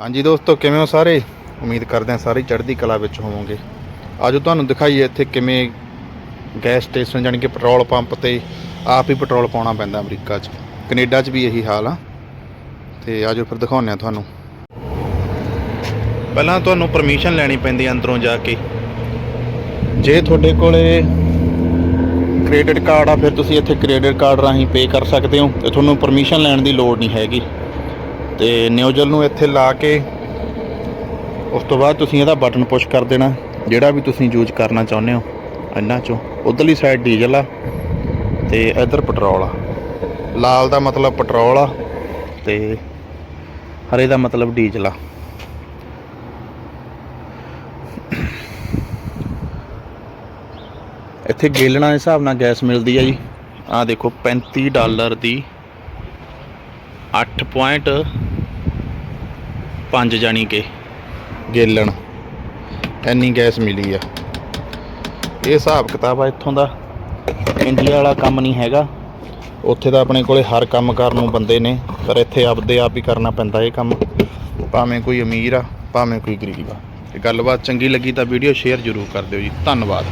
ਹਾਂਜੀ ਦੋਸਤੋ, ਕਿਵੇਂ ਹੋ ਸਾਰੇ? ਉਮੀਦ ਕਰਦੇ ਹਾਂ ਸਾਰੇ ਚੜ੍ਹਦੀ ਕਲਾ ਵਿੱਚ ਹੋਵੋਗੇ। ਅੱਜ ਤੁਹਾਨੂੰ ਦਿਖਾਈਏ ਇੱਥੇ ਕਿਵੇਂ ਗੈਸ ਸਟੇਸ਼ਨ ਜਾਣੀ ਕਿ ਪੈਟਰੋਲ ਪੰਪ ਤੇ ਆਪ ਹੀ ਪੈਟਰੋਲ ਪਾਉਣਾ ਪੈਂਦਾ ਅਮਰੀਕਾ 'ਚ। ਕੈਨੇਡਾ 'ਚ ਵੀ ਇਹੀ ਹਾਲ ਆ। ਤੇ ਆਜੋ ਫਿਰ ਦਿਖਾਉਂਦੇ ਆ ਤੁਹਾਨੂੰ। ਪਹਿਲਾਂ ਤੁਹਾਨੂੰ ਪਰਮਿਸ਼ਨ ਲੈਣੀ ਪੈਂਦੀ ਹੈ ਅੰਦਰੋਂ ਜਾ ਕੇ। ਜੇ ਤੁਹਾਡੇ ਕੋਲੇ ਕ੍ਰੈਡਿਟ ਕਾਰਡ ਆ, ਫਿਰ ਤੁਸੀਂ ਇੱਥੇ ਕ੍ਰੈਡਿਟ ਕਾਰਡ ਰਾਹੀਂ ਪੇ ਕਰ ਸਕਦੇ ਹੋ। ਤੇ ਤੁਹਾਨੂੰ ਪਰਮਿਸ਼ਨ ਲੈਣ ਦੀ ਲੋੜ ਨਹੀਂ ਹੈਗੀ। ਤੇ ਨਿਊਜ਼ਲ ਨੂੰ ਇੱਥੇ ਲਾ ਕੇ ਉਸ ਤੋਂ ਬਾਅਦ ਤੁਸੀਂ ਇਹਦਾ ਬਟਨ ਪੁਸ਼ ਕਰ ਦੇਣਾ। ਜਿਹੜਾ ਵੀ ਤੁਸੀਂ ਯੂਜ਼ ਕਰਨਾ ਚਾਹੁੰਦੇ ਹੋ ਇਹਨਾਂ ਚੋਂ। ਉਧਰਲੀ ਸਾਈਡ ਡੀਜ਼ਲ ਆ ਤੇ ਇੱਧਰ ਪੈਟਰੋਲ ਆ। ਲਾਲ ਦਾ ਮਤਲਬ ਪੈਟਰੋਲ ਆ ਤੇ ਹਰੇ ਦਾ ਮਤਲਬ ਡੀਜ਼ਲ ਆ। ਇੱਥੇ ਗੇਲਣਾ ਦੇ ਹਿਸਾਬ ਨਾਲ ਗੈਸ ਮਿਲਦੀ ਆ ਜੀ। ਆਹ ਦੇਖੋ 35 ਡਾਲਰ ਦੀ 8.5 ਜਾਣੀ ਕਿ ਗੇਲਣ। ਇੰਨੀ ਗੈਸ ਮਿਲੀ ਆ। ਇਹ ਹਿਸਾਬ ਕਿਤਾਬ ਆ ਇੱਥੋਂ ਦਾ। ਇੰਡੀਆ ਵਾਲਾ ਕੰਮ ਨਹੀਂ ਹੈਗਾ। ਉੱਥੇ ਤਾਂ ਆਪਣੇ ਕੋਲੇ ਹਰ ਕੰਮ ਕਰਨ ਨੂੰ ਬੰਦੇ ਨੇ, ਪਰ ਇੱਥੇ ਆਪਦੇ ਆਪ ਹੀ ਕਰਨਾ ਪੈਂਦਾ ਇਹ ਕੰਮ। ਭਾਵੇਂ ਕੋਈ ਅਮੀਰ ਆ, ਭਾਵੇਂ ਕੋਈ ਗਰੀਬ ਆ। ਤੇ ਗੱਲਬਾਤ ਚੰਗੀ ਲੱਗੀ ਤਾਂ ਵੀਡੀਓ ਸ਼ੇਅਰ ਜ਼ਰੂਰ ਕਰ ਦਿਓ ਜੀ। ਧੰਨਵਾਦ।